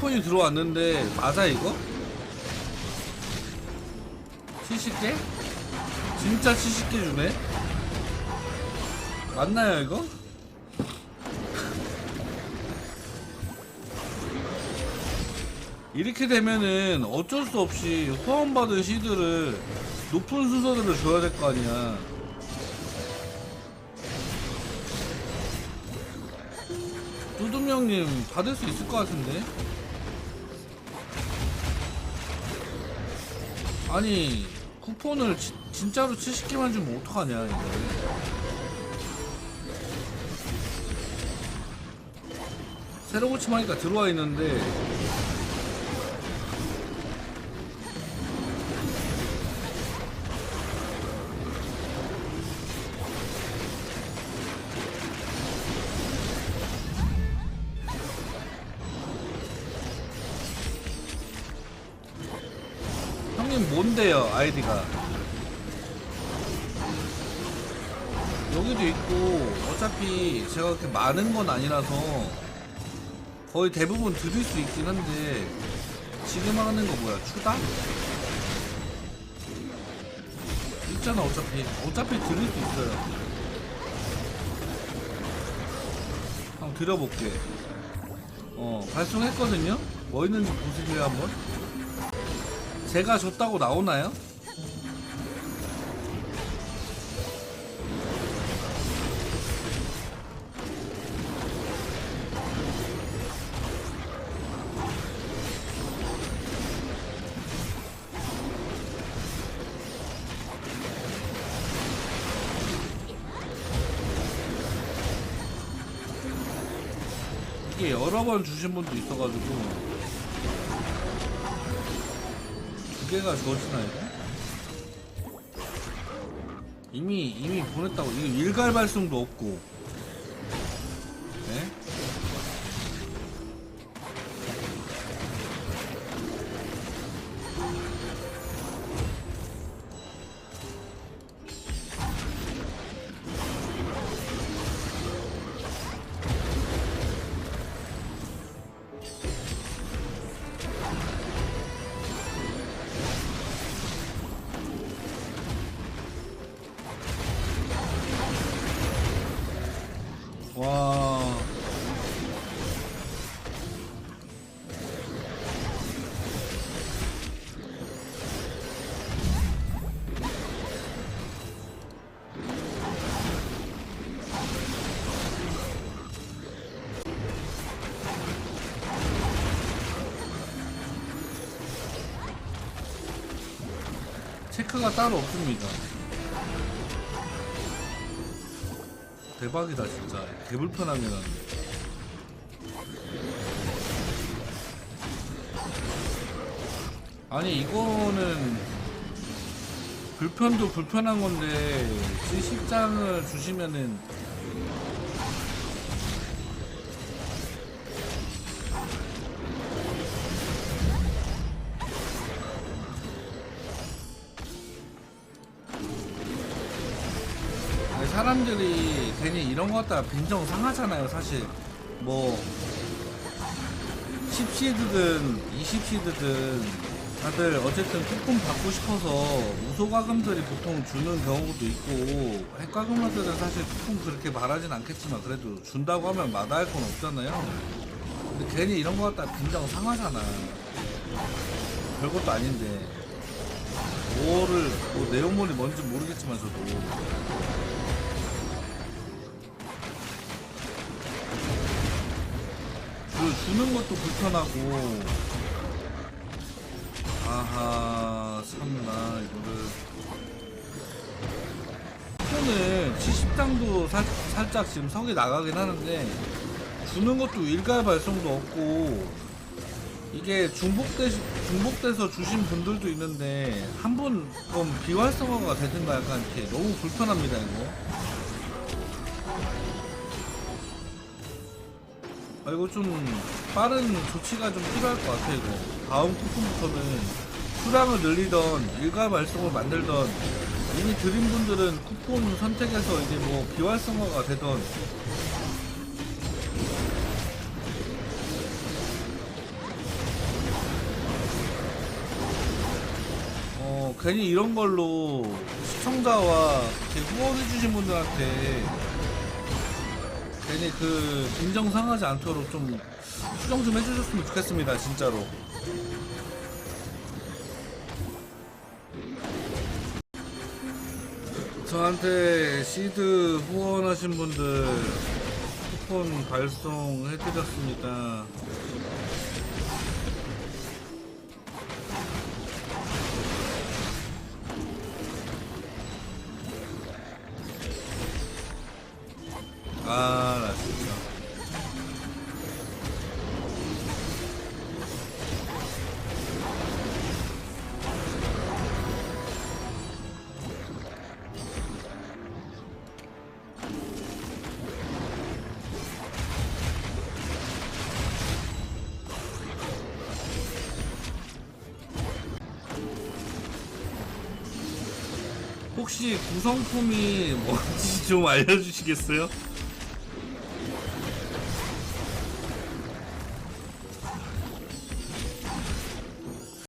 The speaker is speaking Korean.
쿠폰이 들어왔는데 맞아 이거? 70개? 진짜 70개 주네? 맞나요 이거? 이렇게 되면은 어쩔 수 없이 후원받은 시드를 높은 순서대로 줘야 될 거 아니야 뚜둠 형님 받을 수 있을 것 같은데 아니 쿠폰을 지- 진짜로 70개만 주면 어떡하냐 이거. 새로 고침하니까 들어와 있는데 형님 뭔데요 아이디가? 여기도 있고 어차피 제가 그렇게 많은 건 아니라서 거의 대부분 드릴 수 있긴 한데 지금 하는 거 뭐야 추다? 있잖아 어차피. 어차피 드릴 수 있어요. 한번 드려볼게. 어 발송했거든요? 뭐 있는지 보세요 한번 제가 줬다고 나오나요? 여러 번 주신 분도 있어가지고 개가 주어지나요? 이미 이미 보냈다고 이거 일갈 발송도 없고 네? 체크가 따로 없습니다. 대박이다 진짜 개불편하게 나네 아니 이거는 불편도 불편한 건데 지식장을 주시면은 사람들이 괜히 이런 거 갖다가 빈정 상하잖아요 사실. 뭐 10시드든 20시드든 다들 어쨌든 쿠폰 받고 싶어서 우소가금들이 보통 주는 경우도 있고 핵가금러들은 사실 쿠폰 그렇게 바라진 않겠지만 그래도 준다고 하면 마다할 건 없잖아요. 근데 괜히 이런 거 갖다가 빈정 상하잖아. 별것도 아닌데. 뭐를 뭐 내용물이 뭔지 모르겠지만 저도 주는 것도 불편하고. 아하 참나 이거를. 쿠폰을 70장도 살, 살짝 지금 성이 나가긴 하는데 주는 것도 일괄 발송도 없고 이게 중복돼 중복돼서 주신 분들도 있는데 한 번 그럼 비활성화가 되든가 약간 이렇게 너무 불편합니다 이거 아 이거 좀 빠른 조치가 좀 필요할 것 같아 이거. 다음 쿠폰부터는 수량을 늘리던 일가 발송을 만들던 이미 드린 분들은 쿠폰 선택해서 이제 뭐 비활성화가 되던 어 괜히 이런 걸로 시청자와 이렇게 후원해주신 분들한테 괜히 그 인정 상하지 않도록 좀 수정 좀 해주셨으면 좋겠습니다 진짜로. 저한테 시드 후원하신 분들 쿠폰 발송해드렸습니다 혹시 구성품이 뭔지 좀 알려주시겠어요?